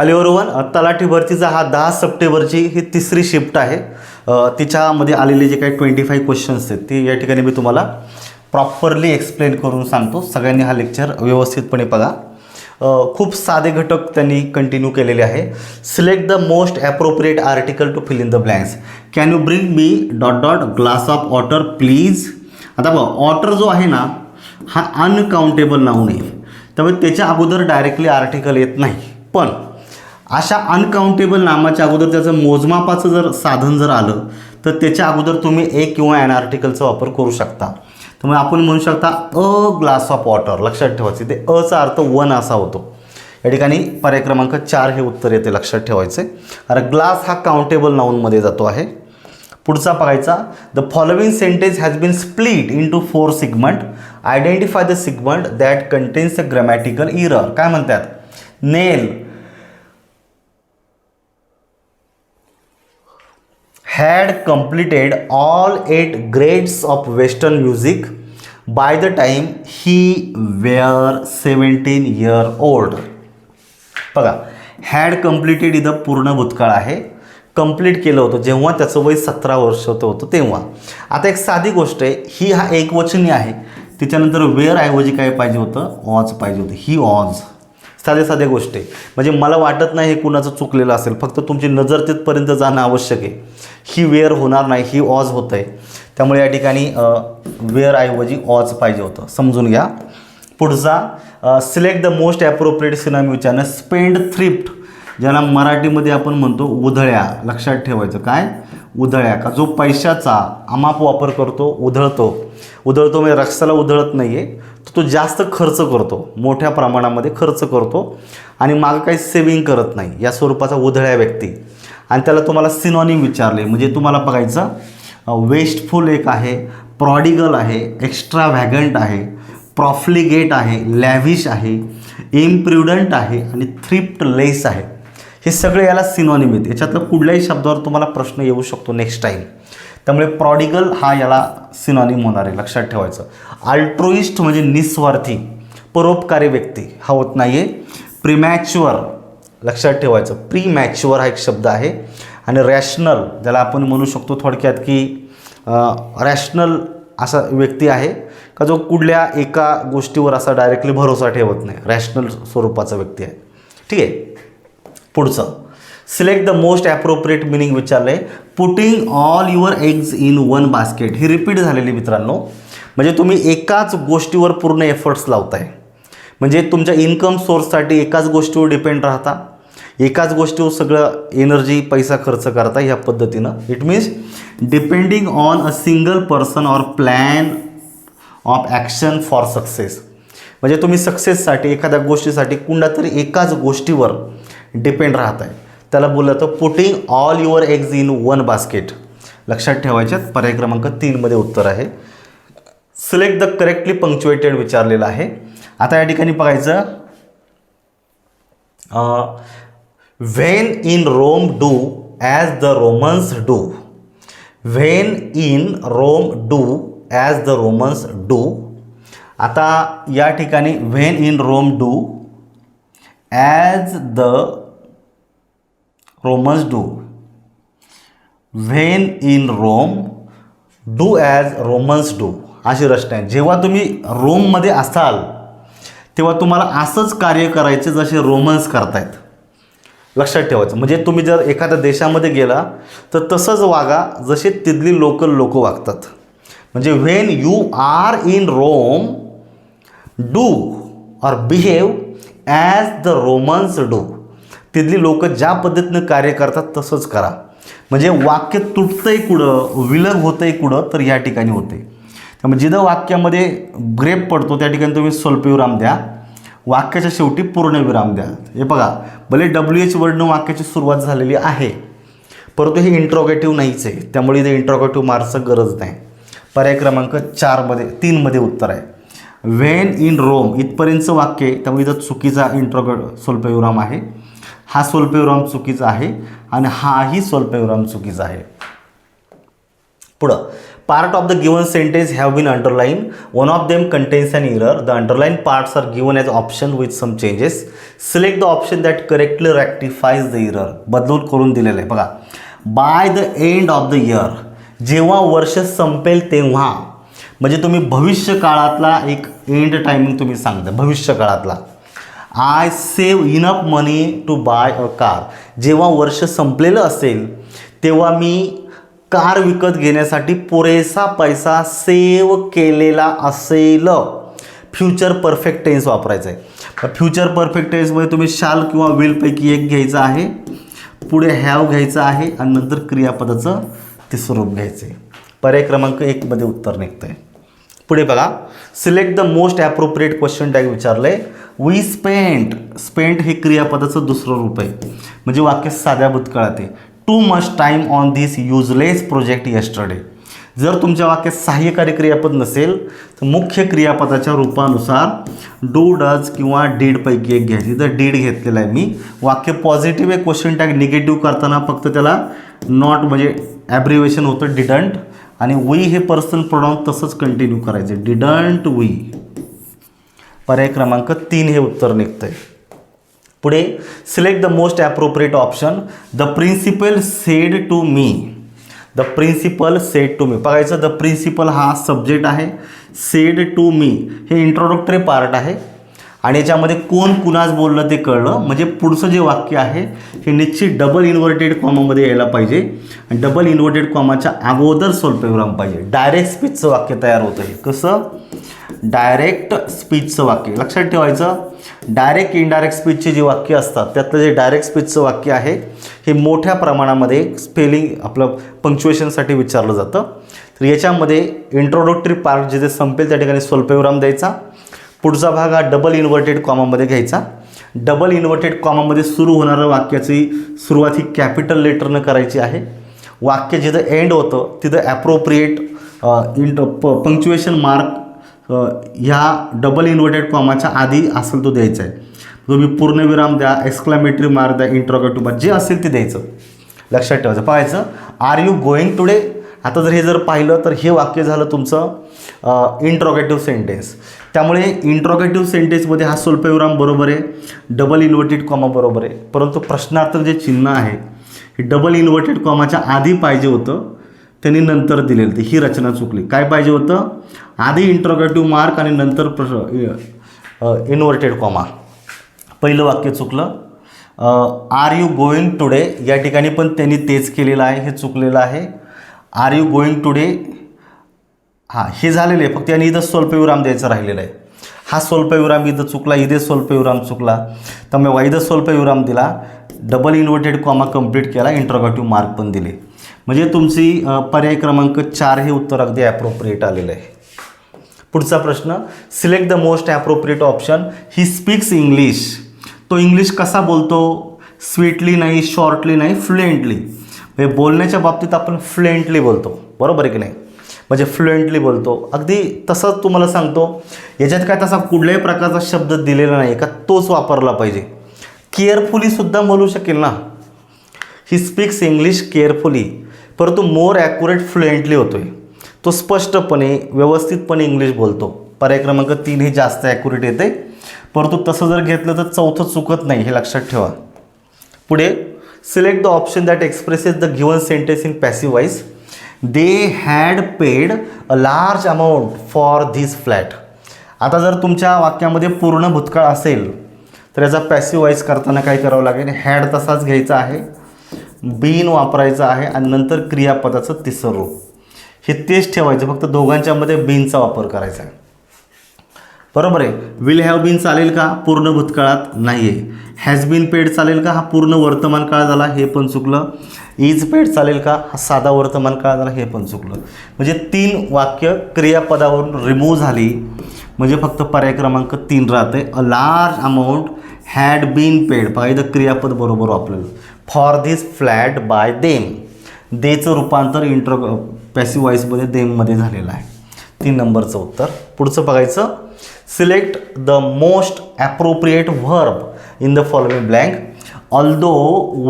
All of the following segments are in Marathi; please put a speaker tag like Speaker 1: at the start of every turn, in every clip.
Speaker 1: हॅलो एव्हरीवन तलाठी भरतीचा हा दहा सप्टेंबरची ही तिसरी शिफ्ट आहे. तिच्यामध्ये आलेले जे काही ट्वेंटी फाईव्ह क्वेश्चन्स आहेत ते या ठिकाणी मी तुम्हाला प्रॉपरली एक्सप्लेन करून सांगतो. सगळ्यांनी हा लेक्चर व्यवस्थितपणे बघा. खूप साधे घटक त्यांनी कंटिन्यू केलेले आहे. Select the most appropriate article to fill in the blanks can you bring me dot dot glass of water please आता बघ वॉटर जो आहे ना हा अनकाउंटेबल नाऊन आहे. त्यामुळे त्याच्या अगोदर डायरेक्टली आर्टिकल येत नाही. पण अशा अनकाउंटेबल नामाच्या अगोदर त्याचं मोजमापाचं जर साधन जर आलं तर त्याच्या अगोदर तुम्ही एक किंवा ॲन आर्टिकलचा वापर करू शकता. त्यामुळे आपण म्हणू शकता अ ग्लास ऑफ वॉटर लक्षात ठेवायचे ते अचा अर्थ वन असा होतो. या ठिकाणी पर्याय क्रमांक चार हे उत्तर येते लक्षात ठेवायचे. अरे ग्लास हा काउंटेबल नाऊनमध्ये जातो आहे. पुढचा बघायचा the following sentence has been split into four segment identify the segment that contains a grammatical error काय म्हणतात? Nell had completed all eight grades of western music by the time he were 17 year old. बघा हॅड कम्प्लिटेड इथं पूर्ण भूतकाळ आहे. कंप्लीट केलं होतं जेव्हा त्याचं वय सतरा वर्ष होतं होतं तेव्हा. आता एक साधी गोष्ट आहे ही हा एकवचनी आहे. तिच्यानंतर वेअर ऐवजी काय पाहिजे होतं? ऑज पाहिजे होतं. ही ऑज साध्या साध्या गोष्टी म्हणजे मला वाटत नाही हे कुणाचं चुकलेलं असेल. फक्त तुमची नजर तिथपर्यंत जाणं आवश्यक आहे. ही वेअर होणार नाही ही ऑज होतं आहे त्यामुळे या ठिकाणी वेअरऐवजी ऑज पाहिजे होतं. समजून घ्या. पुढचा select the most appropriate synonym विचारणं स्पेंड थ्रिफ्ट ज्याला मराठीमध्ये आपण म्हणतो उधळ्या. लक्षात ठेवायचं काय? उधळ्या. का जो पैशाचा अमाप वापर करतो उधळतो. उधळतो म्हणजे रक्षाला उधळत नाही आहे तर तो जास्त खर्च करतो. मोठ्या प्रमाणामध्ये खर्च करतो. आणि मागं काही सेविंग करत नाही. या स्वरूपाचा उधळ्या व्यक्ती. आणि त्याला तुम्हाला सिनॉनिम विचारले. म्हणजे तुम्हाला बघायचं वेस्टफुल एक आहे प्रॉडिगल आहे एक्स्ट्रा व्हॅगंट आहे प्रॉफ्लिगेट आहे लॅव्हिश आहे इम्प्रुडंट आहे आणि थ्रिप्ट लेस आहे. हे सगळे याला सिनॉनिम आहेत. याच्यातलं कुठल्याही शब्दावर तुम्हाला प्रश्न येऊ शकतो नेक्स्ट टाईम त्यामुळे प्रॉडिगल हा याला सिनॉनिम होणार आहे लक्षात ठेवायचं. अल्ट्रोइस्ट म्हणजे निस्वार्थी परोपकारी व्यक्ती. हा होत नाही आहे प्रिमॅच्युअर लक्षात ठेवायचं. प्रीमॅच्युअर हा एक शब्द आहे. आणि रॅशनल ज्याला आपण म्हणू शकतो थोडक्यात की रॅशनल असा व्यक्ती आहे का जो कुठल्या एका गोष्टीवर असा डायरेक्टली भरोसा ठेवत नाही. रॅशनल स्वरूपाचा व्यक्ती आहे. ठीक आहे? पुढचं. Select the most appropriate meaning विचारलं आहे putting all your eggs in one basket he repeat झालेली मित्रांनो. म्हणजे तुम्ही एकाच गोष्टीवर पूर्ण एफर्ट्स लावताय. म्हणजे तुमच्या इन्कम सोर्ससाठी एकाच गोष्टीवर डिपेंड राहता. एकाच गोष्टीवर सगळं एनर्जी पैसा खर्च करता ह्या पद्धतीनं. It means depending on a single person or plan of action for success म्हणजे तुम्ही सक्सेससाठी एखाद्या गोष्टीसाठी कुणा तरी एकाच गोष्टीवर डिपेंड राहत आहे त्याला बोललं तर putting all your eggs in one basket लक्षात ठेवायच्यात पर्याय क्रमांक तीनमध्ये उत्तर आहे. सिलेक्ट द करेक्टली पंक्च्युएटेड विचारलेलं आहे. आता या ठिकाणी बघायचं. When in Rome do as the Romans do when in Rome do as the Romans do आता या ठिकाणी when in Rome do as the Romans do when in Rome do as Romans do अशी रचना आहे. जेव्हा तुम्ही रोममध्ये असाल तेव्हा तुम्हाला असंच कार्य करायचे जसे रोमन्स करतायत. लक्षात ठेवायचं. म्हणजे तुम्ही जर एखाद्या देशामध्ये गेला तर तसंच वागा जसे तिथली लोकल लोक वागतात. म्हणजे when you are in Rome do or behave as the Romans do तिथली लोक ज्या पद्धतीनं कार्य करतात तसंच करा. म्हणजे वाक्य तुटतंय कुठं विलग होतंय कुठं तर या ठिकाणी होते. त्यामुळे जिथं वाक्यामध्ये ग्रेप पडतो त्या ठिकाणी तुम्ही स्वल्पविराम द्या. वाक्याच्या शेवटी पूर्णविराम द्या. हे बघा भले डब्ल्यू एच वर्डनं वाक्याची सुरुवात झालेली आहे परंतु हे इंट्रोगेटिव्ह नाहीच आहे. त्यामुळे इथे इंट्रोगेटिव्ह मार्कचं गरज नाही. पर्याय क्रमांक चारमध्ये तीनमध्ये उत्तर आहे. व्हेन इन रोम इथपर्यंतचं वाक्य आहे त्यामुळे इथं चुकीचा इंट्रोगेट स्वल्पविराम आहे. हा स्वल्पविराम चुकीचा आहे आणि हाही स्वल्पविराम चुकीचा आहे. पुढं part of the given sentence have been underline one of them contains and error the underline parts are given as option with some changes select the option that correctly rectifies the error बदलून करून दिलेलं आहे. बघा by the end of the year जेव्हा वर्ष संपेल तेव्हा म्हणजे तुम्ही भविष्य काळातला एक एंड टायमिंग तुम्ही सांगता भविष्य काळातला I save enough money to buy a car जेव्हा वर्ष संपलेलं असेल तेव्हा मी कार विकत घेण्यासाठी पुरेसा पैसा सेव केलेला असेल. फ्युचर परफेक्ट टेन्स वापरायचं आहे फ्युचर परफेक्ट टेन्समध्ये तुम्ही शाल किंवा विलपैकी एक घ्यायचं आहे पुढे हॅव घ्यायचं आहे आणि नंतर क्रियापदाचं ते स्वरूप घ्यायचं आहे पर्याय क्रमांक एकमध्ये उत्तर निघतं आहे पुढे बघा. Select the most appropriate question tag विचारलं आहे वी स्पेंट स्पेंट हे क्रियापदाचं दुसरं रूप आहे. म्हणजे वाक्य साध्या भूतकाळात आहे. Too much time on this useless project yesterday जर तुमच्या वाक्यात सहाय्यकारी क्रियापद नसेल तर मुख्य क्रियापदाच्या रूपानुसार डू डज किंवा डीडपैकी एक घ्यायची तर डीड घेतलेला आहे मी. वाक्य पॉझिटिव्ह आहे क्वेश्चन टॅग निगेटिव्ह करताना फक्त त्याला नॉट म्हणजे ॲब्रिवेशन होतं डिडंट आणि वी हे पर्सनल प्रोनाऊन तसंच कंटिन्यू करायचं डिडंट वी पर्याय क्रमांक तीन हे उत्तर निघतं आहे पुढे select the most appropriate option the principal said to me the principal said to me बघायचं द प्रिन्सिपल हा सब्जेक्ट आहे. सेड टू मी हे इंट्रोडक्टरी पार्ट आहे. आणि याच्यामध्ये कोण कुणास बोललं ते कळलं. म्हणजे पुढचं जे वाक्य आहे हे निश्चित डबल इन्व्हर्टेड कॉमामध्ये यायला पाहिजे. आणि डबल इन्व्हर्टेड कॉमाच्या अगोदर सोल्पेग्राम पाहिजे. डायरेक्ट स्पीचचं वाक्य तयार होतं हे कसं? डायरेक्ट स्पीचचं वाक्य. लक्षात ठेवायचं डायरेक्ट इनडायरेक्ट स्पीचची जी वाक्य असतात त्यातलं जे डायरेक्ट स्पीचचं वाक्य आहे हे मोठ्या प्रमाणामध्ये स्पेलिंग आपलं पंक्च्युएशनसाठी विचारलं जातं. तर याच्यामध्ये इंट्रोडक्टरी पार्ट जिथे संपेल त्या ठिकाणी स्वल्पविराम द्यायचा. पुढचा भाग हा डबल इन्व्हर्टेड कॉमामध्ये घ्यायचा. डबल इन्व्हर्टेड कॉमामध्ये सुरू होणारं वाक्याची सुरुवात ही कॅपिटल लेटरनं करायची आहे. वाक्य जिथं एंड होतं तिथं ॲप्रोप्रिएट इंट प पंक्च्युएशन मार्क ह्या डबल इन्व्हर्टेड कॉमाच्या आधी असेल तो द्यायचा आहे तुम्ही पूर्णविराम द्या एक्सक्लामेटरी मार द्या इंट्रोगेटिव्ह मार्क जे असेल ते द्यायचं. लक्षात ठेवायचं. पाहायचं आर यू गोईंग टुडे आता जर हे जर पाहिलं तर हे वाक्य झालं तुमचं इंट्रोगेटिव्ह सेंटेन्स त्यामुळे इंट्रोगेटिव्ह सेंटेन्समध्ये हा स्वल्पविराम बरोबर आहे. डबल इन्व्हर्टेड कॉमा बरोबर आहे. परंतु प्रश्नार्थ जे चिन्ह आहे हे डबल इन्व्हर्टेड कॉमाच्या आधी पाहिजे होतं. त्यांनी नंतर दिलेलं ते. ही रचना चुकली. काय पाहिजे होतं? आधी इंट्रोगेटिव्ह मार्क आणि नंतर प्र इन्व्हर्टेड कॉमा पहिलं वाक्य चुकलं. आर यू गोईंग टुडे या ठिकाणी पण त्यांनी तेच केलेलं आहे हे चुकलेलं आहे. आर यू गोईंग टुडे हां हे झालेलं आहे. फक्त यांनी इथं स्वल्पविराम द्यायचं राहिलेलं आहे. हा स्वल्पविराम इथं चुकला इथे स्वल्पविराम चुकला. त्यामुळे मी वाईद स्वल्पविराम दिला. डबल इन्व्हर्टेड कॉमा कंप्लीट केला इंट्रोगेटिव्ह मार्क पण दिले. म्हणजे तुमची पर्याय क्रमांक चार हे उत्तर अगदी ॲप्रोप्रिएट आलेलं आहे. पुढचा प्रश्न select the most appropriate option he speaks English तो इंग्लिश कसा बोलतो? स्वीटली नाही शॉर्टली नाही फ्लुएंटली म्हणजे बोलण्याच्या बाबतीत आपण फ्लुएंटली बोलतो. बरोबर आहे की नाही? म्हणजे फ्लुएंटली बोलतो. अगदी तसंच तुम्हाला सांगतो याच्यात काय तसा कुठल्याही प्रकारचा शब्द दिलेला नाही का तोच वापरला पाहिजे. केअरफुलीसुद्धा बोलू शकेल ना? ही स्पीक्स इंग्लिश केअरफुली परंतु मोर ॲक्युरेट फ्लुएंटली होतो आहे तो स्पष्टपणे व्यवस्थितपणे इंग्लिश बोलतो. पर्याय क्रमांक तीन हे जास्त ॲक्युरेट येते परंतु तसं जर घेतलं तर चौथं चुकत नाही हे लक्षात ठेवा. पुढे select the option that expresses the given sentence in passive voice they had paid a large amount for this flat आता जर तुमच्या वाक्यामध्ये पूर्ण भूतकाळ असेल तर याचा पॅसिव्ह वाईज करताना काय करावं लागेल? हॅड तसाच घ्यायचा आहे. बीन वापरायचं आहे आणि नंतर क्रियापदाचं तिसरं रूप. हे तेच ठेवायचं फक्त दोघांच्यामध्ये बीनचा वापर करायचा आहे. बरोबर आहे? विल हॅव बीन चालेल का? पूर्ण भूतकाळात नाही आहे हॅज बीन पेड चालेल का? हा पूर्ण वर्तमान काळ झाला हे पण चुकलं. इज पेड चालेल का? हा साधा वर्तमान काळ झाला हे पण चुकलं. म्हणजे तीन वाक्य क्रियापदावरून रिमूव्ह झाली. म्हणजे फक्त पर्याय क्रमांक तीन राहते a large amount had been paid पाहिजे क्रियापद बरोबर वापरलेलं for this flat by them देचं रूपांतर इंट्रो पॅसिव्ह वॉईसमध्ये देममध्ये झालेलं आहे. तीन नंबरचं उत्तर. पुढचं बघायचं. Select the most appropriate verb in the following blank although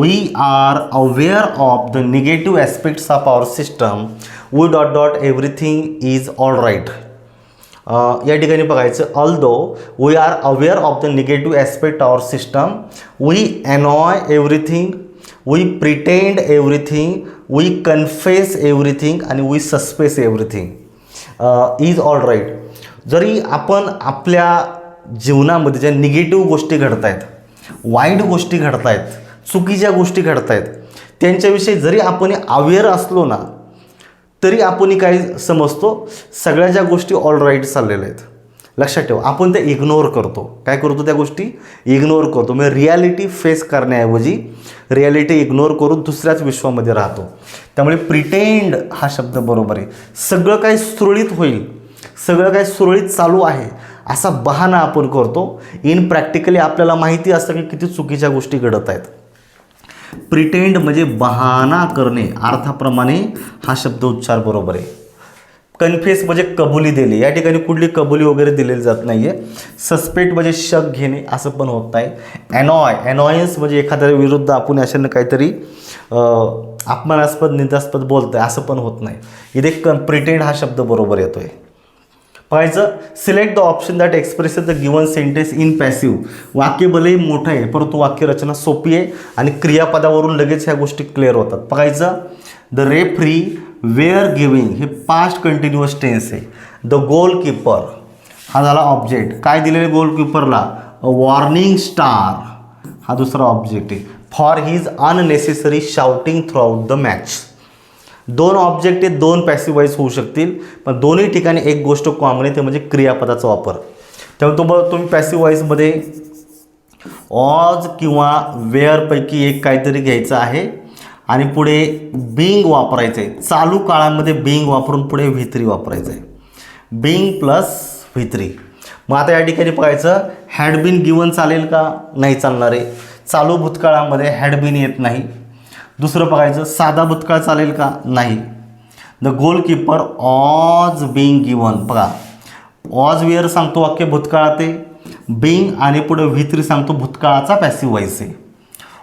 Speaker 1: we are aware of the negative aspects of our system we dot dot everything is all right या ठिकाणी बघायचं. Although we are aware of the negative aspect our system we annoy everything we pretend everything we confess everything आणि we suspect everything is all right जरी आपण आपल्या जीवनामध्ये ज्या निगेटिव्ह गोष्टी घडत आहेत वाईट गोष्टी घडत आहेत चुकीच्या गोष्टी घडत आहेत त्यांच्याविषयी जरी आपण अवेअर असलो ना तरी आपण काही समजतो सगळ्या ज्या गोष्टी ऑल राईट चाललेल्या आहेत. लक्षात ठेवा आपण ते इग्नोर करतो. काय करतो त्या गोष्टी? इग्नोर करतो. म्हणजे रियालिटी फेस करण्याऐवजी रियालिटी इग्नोर करून दुसऱ्याच विश्वामध्ये राहतो. त्यामुळे प्रिटेंड हा शब्द बरोबर आहे. सगळं काही सुरळीत होईल. सगळं काही सुरळीत चालू आहे. असा बहाणा आपण करतो. इन प्रॅक्टिकली आपल्याला माहिती असतं की किती चुकीच्या गोष्टी घडत आहेत. प्रिटेंड म्हणजे बहाणा करणे. अर्थाप्रमाणे हा शब्द उच्चार बरोबर आहे. कन्फेस म्हणजे कबुली दिली या ठिकाणी कुठली कबुली वगैरे दिलेली जात नाही आहे सस्पेक्ट म्हणजे शक घेणे असं पण होत नाही ॲनॉय ॲनॉयन्स म्हणजे एखाद्या विरुद्ध आपण अशानं काहीतरी अपमानास्पद निंदास्पद बोलतं आहे असं पण होत नाही. इथे क प्रिटेंड हा शब्द बरोबर येतो आहे पाहायचं select the option that express the given sentence in passive वाक्य भलेही मोठं आहे परंतु वाक्यरचना सोपी आहे आणि क्रियापदावरून लगेच ह्या गोष्टी क्लिअर होतात. बघायचं द रेफ्री वेअर गिविंग हे पास्ट कंटिन्युअस टेन्स आहे. द गोलकीपर हा झाला ऑब्जेक्ट. काय दिलेलं आहे गोलकीपरला? अ वॉर्निंग स्टार. हा दुसरा ऑब्जेक्ट आहे. For his unnecessary shouting throughout the match. दोन ऑब्जेक्ट हे दोन पॅसिवाईज होऊ शकतील पण दोन्ही ठिकाणी एक गोष्ट कॉमन आहे ते म्हणजे क्रियापदाचा वापर. त्यामुळे तुम्हाला तुम्ही पॅसिवाईजमध्ये ऑज किंवा वेअरपैकी एक काहीतरी घ्यायचं आहे. आणि पुढे बिंग वापरायचं आहे चालू काळामध्ये बिंग वापरून पुढे व्हित्री वापरायचं आहे बिंग प्लस व्हित्री. मग आता या ठिकाणी बघायचं हॅडबिन गिवन चालेल का? नाही चालणार आहे. चालू भूतकाळामध्ये हॅडबिन येत नाही. दुसरं बघायचं साधा भूतकाळ चालेल का? नाही. The goalkeeper was being given बघा. ऑज विअर सांगतो वाक्य भूतकाळात बिंग आणि पुढे व्हित्री सांगतो भूतकाळाचा पॅसिव्ह आहे.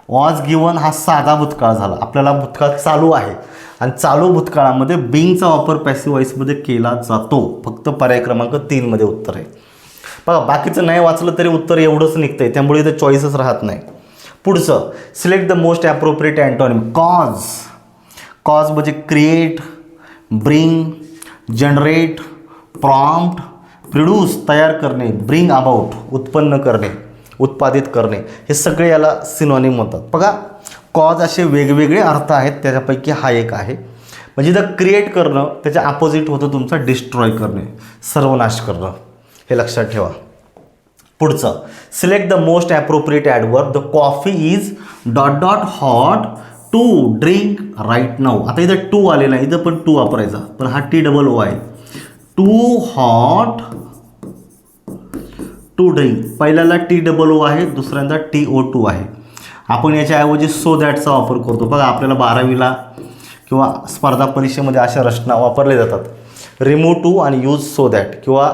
Speaker 1: वॉज ऑज गिवन हा साधा भूतकाळ झाला. आपल्याला भूतकाळ चालू आहे. आणि चालू भूतकाळामध्ये बिंगचा वापर पॅसिव्ह वॉईसमध्ये केला जातो. फक्त पर्याय क्रमांक तीनमध्ये उत्तर आहे. बघा बाकीचं नाही वाचलं तरी उत्तर एवढंच निघतं आहे त्यामुळे इथं चॉईसच राहत नाही. पुढचं select the most appropriate antonym cause cause म्हणजे create bring generate prompt produce तयार करणे. ब्रिंग अबाउट उत्पन्न करणे. उत्पादित करणे हे सगळे याला सिनॉनिम म्हणतात. बघा कॉज असे वेगवेगळे अर्थ आहेत त्याच्यापैकी हा एक आहे. म्हणजे द क्रिएट करणं त्याच्या अपोजिट होतं तुमचं डिस्ट्रॉय करणे सर्वनाश करणं. हे लक्षात ठेवा. पुढचं select the most appropriate adverb the coffee is dot dot hot to drink right now आता इथं टू आलेला आहे इथं पण टू वापरायचा. पण हा टी डबल ओ आहे. टू हॉट टू ड्रिंक पहिल्याला टी डबल ओ आहे दुसऱ्यांदा टी ओ टू आहे. आपण याच्याऐवजी सो दॅटचा वापर करतो. बघा आपल्याला बारावीला किंवा स्पर्धा परीक्षेमध्ये अशा रचना वापरल्या जातात. रिमूव टू आणि यूज सो दॅट किंवा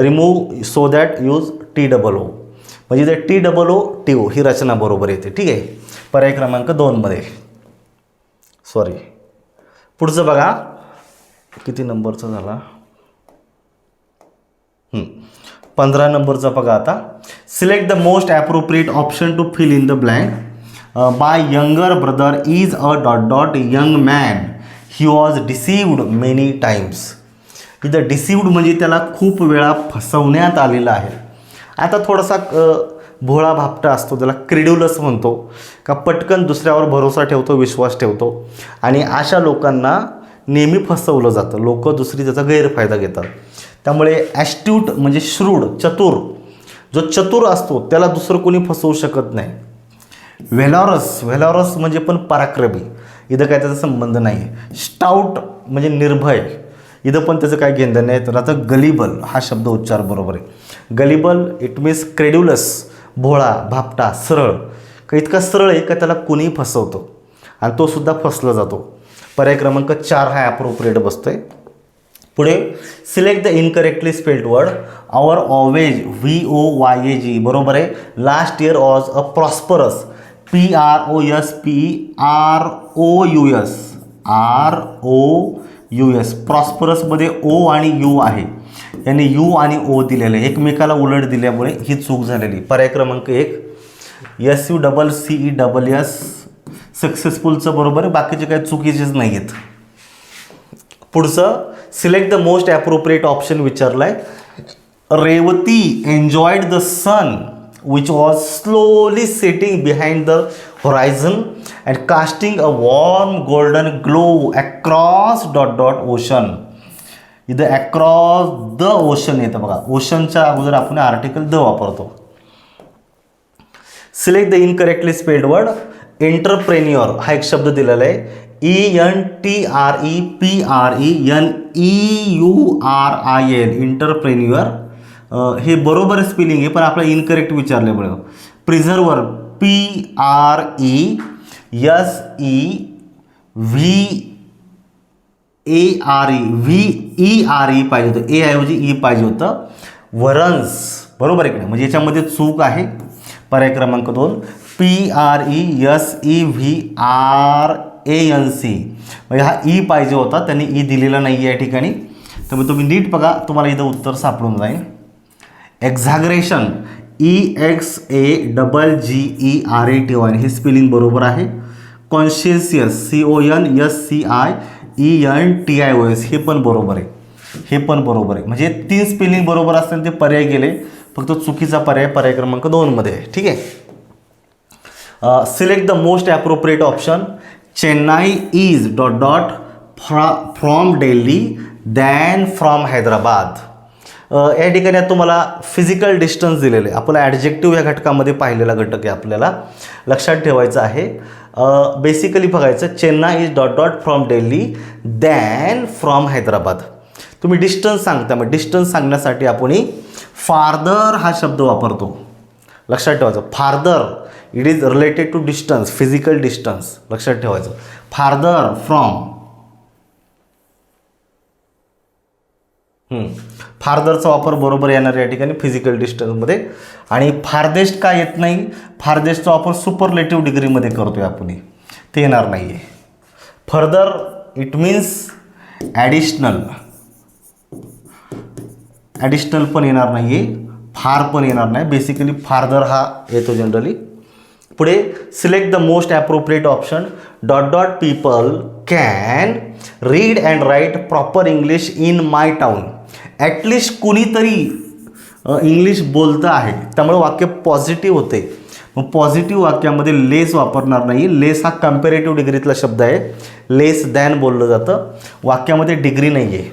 Speaker 1: remove so that use T double O म्हणजे ते T double O T O ही रचना बरोबर येते. ठीक आहे? पर्याय क्रमांक दोनमध्ये सॉरी पुढचं बघा. किती नंबरचा झाला? पंधरा नंबरचा बघा आता. Select the most appropriate option to fill in the blank my younger brother is a dot dot young man he was deceived many times इथं डिसिव्ड म्हणजे त्याला खूप वेळा फसवण्यात आलेलं आहे. आता थोडासा भोळा भापटा असतो त्याला क्रिड्युलस म्हणतो. का पटकन दुसऱ्यावर भरोसा ठेवतो विश्वास ठेवतो. आणि अशा लोकांना नेहमी फसवलं जातं. लोक दुसरी त्याचा गैरफायदा घेतात. त्यामुळे ॲस्ट्यूट म्हणजे श्रूड चतुर. जो चतुर असतो त्याला दुसरं कोणी फसवू शकत नाही. व्हेलॉरस व्हेलॉरस म्हणजे पण पराक्रमी. इथं काय त्याचा संबंध नाही आहे स्टाऊट म्हणजे निर्भय. इथं पण त्याचं काय घेणं नाही. तर आता गलिबल हा शब्द उच्चार बरोबर आहे. गलिबल इट मीन्स क्रेड्युलस भोळा भापटा सरळ. का इतका सरळ आहे का त्याला कुणीही फसवतो? आणि तो सुद्धा फसला जातो. पर्याय क्रमांक चार हा ॲप्रोप्रिएट आहे पुढे select the incorrectly spelled word our voyage V O Y A G बरोबर आहे? Last year was a prosperous P R O S P R O U S R O U S प्रॉस्परसमध्ये O आणि यू आहे. यांनी यू आणि ओ दिलेलं आहे. एकमेकाला उलट दिल्यामुळे ही चूक झालेली पर्याय क्रमांक एक. S U double C E double S सक्सेसफुलचं बरोबर आहे. बाकीचे काही चुकीचेच नाही आहेत पुढचं. Select the most appropriate option विचारलाय आहे Revathi enjoyed the sun which was slowly setting behind the horizon and casting a warm golden glow across dot dot ocean इथं अक्रॉस द ओशन येतं बघा. ओशनच्या अगोदर आपण आर्टिकल द वापरतो. Select the incorrectly spelled word entrepreneur हा एक शब्द दिलेला आहे. E N T R E P R E N E U R I L entrepreneur हे बरोबर स्पेलिंग आहे पण आपलं incorrect विचारल्यामुळं preserver P R E S E V A R E V E R E पाहिजे होतं. ए ऐवजी ई पाहिजे होतं. वरन्स बरोबर आहे म्हणजे याच्यामध्ये चूक आहे. पर्याय क्रमांक दोन. P R E S E V R A N C म्हणजे हा ई पाहिजे होता त्यांनी ई दिलेला नाही आहे या ठिकाणी. तर मग तुम्ही नीट बघा तुम्हाला इथं उत्तर सापडून जाईल. Exaggeration E X A double G E R A T Y हे स्पेलिंग बरोबर आहे. Conscientious C O N S C I E N T I O S हे पण बरोबर आहे. हे पण बरोबर आहे. म्हणजे तीन स्पेलिंग बरोबर असताना ते पर्याय गेले. फक्त चुकीचा पर्याय पर्याय क्रमांक दोनमध्ये आहे. ठीक आहे? Select the most appropriate option Chennai is dot dot fro from Delhi than from Hyderabad या ठिकाणी तुम्हाला फिजिकल डिस्टन्स दिलेलं आहे. ॲडजेक्टिव्ह या घटकामध्ये पाहिलेला घटक आहे आपल्याला. लक्षात ठेवायचं आहे. बेसिकली बघायचं Chennai is dot dot from Delhi than from Hyderabad तुम्ही डिस्टन्स सांगता. मग डिस्टन्स सांगण्यासाठी आपण फार्दर हा शब्द वापरतो. लक्षात ठेवायचं. Farther it is related to distance physical distance लक्षात ठेवायचं. फार्दर फ्रॉम फार्दरचा वापर बरोबर येणार या ठिकाणी फिजिकल डिस्टन्समध्ये आणि फारदेस्ट का येत नाही? फारदेस्टचा वापर सुपरलेटिव्ह डिग्रीमध्ये करतोय आपण. ते येणार नाही आहे further it means additional additional पण येणार नाही आहे फार पण येणार नाही. बेसिकली फार्दर हा येतो जनरली पुढे select the most appropriate option dot dot people can read and write proper English in my town at least कुणीतरी इंग्लिश बोलतं आहे. त्यामुळे वाक्य पॉझिटिव्ह होते. मग पॉझिटिव्ह वाक्यामध्ये लेस वापरणार नाही. लेस हा कम्पेरेटिव्ह डिग्रीतला शब्द आहे. लेस दॅन बोललं जातं. वाक्यामध्ये डिग्री नाही आहे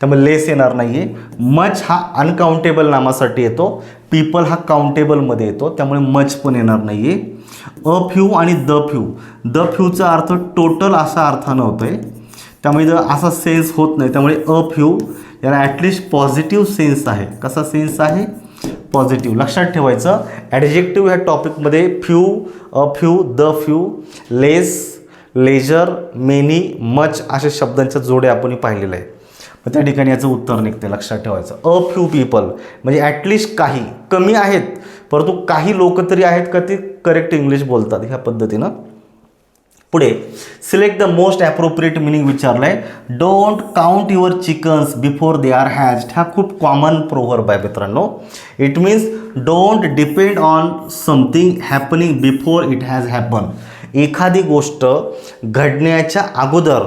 Speaker 1: त्यामुळे लेस येणार नाही आहे मच हा अनकाउंटेबल नामासाठी येतो. पीपल हा काउंटेबलमध्ये येतो त्यामुळे मच पण येणार नाही आहे अ फ्यू आणि द फ्यू. द फ्यूचा अर्थ टोटल असा अर्थानं होतो आहे त्यामुळे जर असा सेन्स होत नाही त्यामुळे अ फ्यू याला ॲटलिस्ट पॉझिटिव्ह सेन्स आहे. कसा सेन्स आहे? पॉझिटिव्ह लक्षात ठेवायचं ॲडजेक्टिव्ह ह्या टॉपिकमध्ये few a few the few less lesser many much अशा शब्दांच्या जोड्या आपण पाहिलेल्या आहे. त्या ठिकाणी याचं उत्तर निघते लक्षात ठेवायचं. अ फ्यू पीपल म्हणजे ॲटलिस्ट काही. कमी आहेत परंतु काही लोक तरी आहेत का ते करेक्ट इंग्लिश बोलतात ह्या पद्धतीनं? पुढे. Select the most appropriate meaning विचारलं आहे don't count your chickens before they are hatched हा खूप कॉमन प्रोव्हर्ब आहे मित्रांनो. It means don't depend on something happening before it has happen एखादी गोष्ट घडण्याच्या अगोदर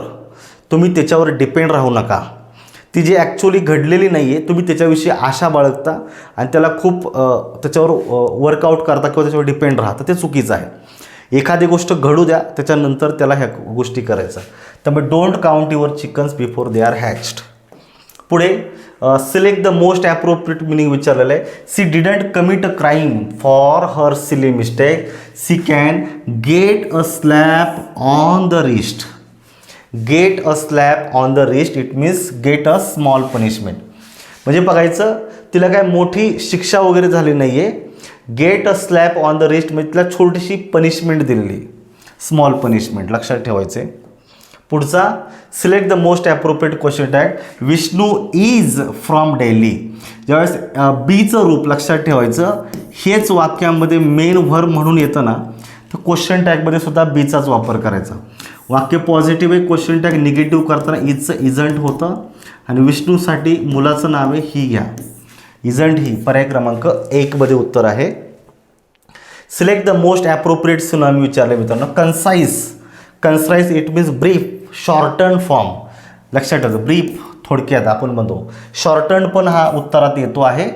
Speaker 1: तुम्ही त्याच्यावर डिपेंड राहू नका. ती जी ॲक्च्युली घडलेली नाही आहे तुम्ही त्याच्याविषयी आशा बाळगता आणि त्याला खूप त्याच्यावर वर्कआउट करता किंवा त्याच्यावर डिपेंड राहता. ते चुकीचं आहे. एखादी गोष्ट घडू द्या त्याच्यानंतर त्याला ह्या गोष्टी करायचा. त्यामुळे don't count your chickens before they are hatched पुढे select the most appropriate meaning विचारलेलं आहे. She didn't commit a crime for her silly mistake she can get a slap on the wrist get a slap on the wrist it means get a small punishment. म्हणजे बघायचं तिला काय मोठी शिक्षा वगैरे झाली नाही आहे get a slap on the wrist म्हणजे तिला छोटीशी पनिशमेंट दिलेली. स्मॉल पनिशमेंट लक्षात ठेवायचे पुढचा select the most appropriate question tag Vishnu is from Delhi ज्यावेळेस बीचं रूप लक्षात ठेवायचं हेच वाक्यामध्ये मेन व्हर म्हणून येतं ना तर क्वेश्चन टॅगमध्ये सुद्धा बीचाच वापर करायचा. वाक्य पॉझिटिव्ह आहे क्वेश्चन टॅग निगेटिव्ह करताना इजचं इजंट होतं. आणि विष्णूसाठी मुलाचं नाव आहे ही घ्या. इजंट ही पर्याय क्रमांक एकमध्ये उत्तर आहे. Select the most appropriate synonym विचारले मित्रांनो. Concise concise it means brief shorten form लक्षात ठेवा ब्रीफ थोडक्यात आपण म्हणतो. शॉर्टन पण हा उत्तरात येतो आहे.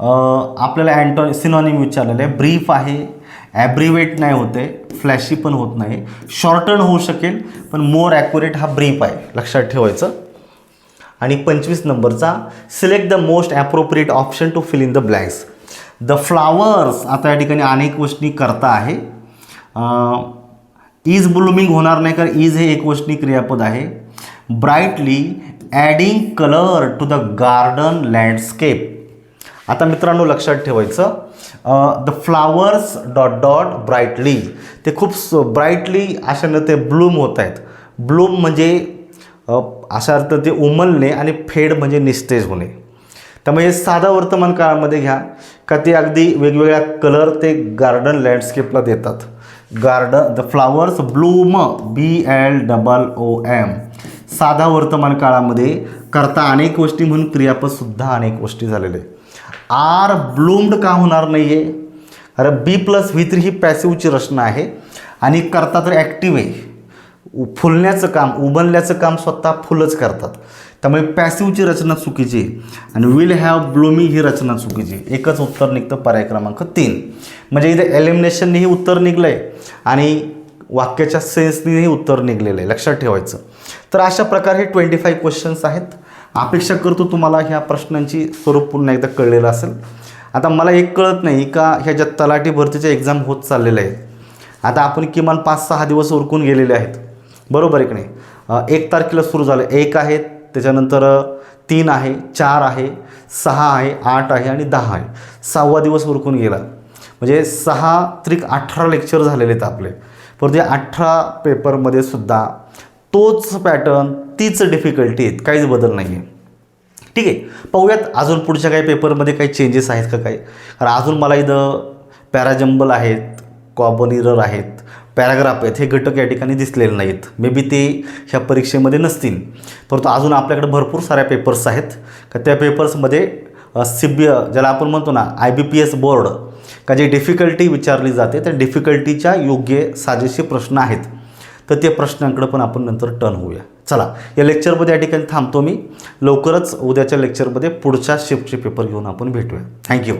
Speaker 1: आपल्याला अँटो सिनॉनिम विचारलेलं आहे. ब्रीफ आहे ॲब्रिवेट नाही होते फ्लॅशी पण होत नाही. शॉर्टन होऊ शकेल पण मोर ॲक्युरेट हा ब्रीफ आहे. लक्षात ठेवायचं. आणि पंचवीस नंबरचा select the most appropriate option to fill in the blanks the flowers आता या ठिकाणी अनेक गोष्टी करता आहे. इज ब्लूमिंग होणार नाही कारण इज हे एक वचनी क्रियापद आहे. Brightly adding colour to the garden landscape आता मित्रांनो लक्षात ठेवायचं. The flowers dot dot brightly ते खूप ब्राईटली अशानं ते ब्लूम होत आहेत. ब्लूम म्हणजे अ, अशा अर्थ ते उमलणे आणि फेड म्हणजे निस्तेज होणे. त्यामुळे हे साधा वर्तमान काळामध्ये घ्या का ते अगदी वेगवेगळ्या कलर ते गार्डन लँडस्केपला देतात. Garden the flowers bloom B L double O M साधा वर्तमान काळामध्ये करता अनेक गोष्टी म्हणून क्रियापदसुद्धा अनेक गोष्टी झालेले आर ब्लूम्ड का होणार नाही आहे अरे बी प्लस व्ही थ्री ही पॅसिवची रचना आहे. आणि करता तर ॲक्टिव्ह आहे. उ- फुलण्याचं काम उबलण्याचं काम स्वतः फुलच करतात. त्यामुळे पॅसिवची रचना चुकीची आहे. आणि विल हॅव ब्लूमी ही रचना चुकीची एकच उत्तर निघतं पर्याय क्रमांक तीन. म्हणजे इथे एलिमिनेशननेही उत्तर निघलं आहे आणि वाक्याच्या सेन्सनेही उत्तर निघलेलं आहे. लक्षात ठेवायचं. तर अशा प्रकारे हे ट्वेंटी फाईव्ह क्वेश्चन्स आहेत. अपेक्षा करतो तुम्हाला ह्या प्रश्नांची स्वरूप पुन्हा एकदा कळलेलं असेल. आता मला एक कळत नाही का ह्या ज्या तलाठी भरतीच्या एक्झाम होत चाललेल्या आहेत आता आपण किमान पाच सहा दिवस उरकून गेलेले आहेत. बरोबर आहे की नाही? एक तारखेला सुरू झालं. एक आहे त्याच्यानंतर तीन आहे चार आहे सहा आहे आठ आहे आणि दहा आहे. सहावा दिवस उरकून गेला. म्हणजे सहा त्रिक अठरा लेक्चर झालेले आहेत आपले. परंतु या अठरा पेपरमध्ये सुद्धा तोच पॅटर्न तीच डिफिकल्टी आहेत. काहीच बदल नाही आहे ठीक आहे. पाहूयात अजून पुढच्या काही पेपरमध्ये काही चेंजेस आहेत का काही? कारण अजून मला इथं पॅराजंबल आहेत कॉबन इरर आहेत पॅराग्राफ आहेत हे घटक या ठिकाणी दिसलेले नाहीत. मे बी ते ह्या परीक्षेमध्ये नसतील. परंतु अजून आपल्याकडे भरपूर साऱ्या पेपर्स आहेत. का त्या पेपर्समध्ये सी बी ज्याला आपण म्हणतो ना I B P S board का जे डिफिकल्टी विचारली जाते त्या डिफिकल्टीच्या योग्य साजेसे प्रश्न आहेत. तर त्या प्रश्नांकडे पण आपण नंतर टर्न होऊया. चला या लेक्चरमध्ये या ठिकाणी थांबतो मी. लवकरच उद्याच्या लेक्चरमध्ये पुढच्या शिफ्टचे पेपर घेऊन आपण भेटूया. थँक्यू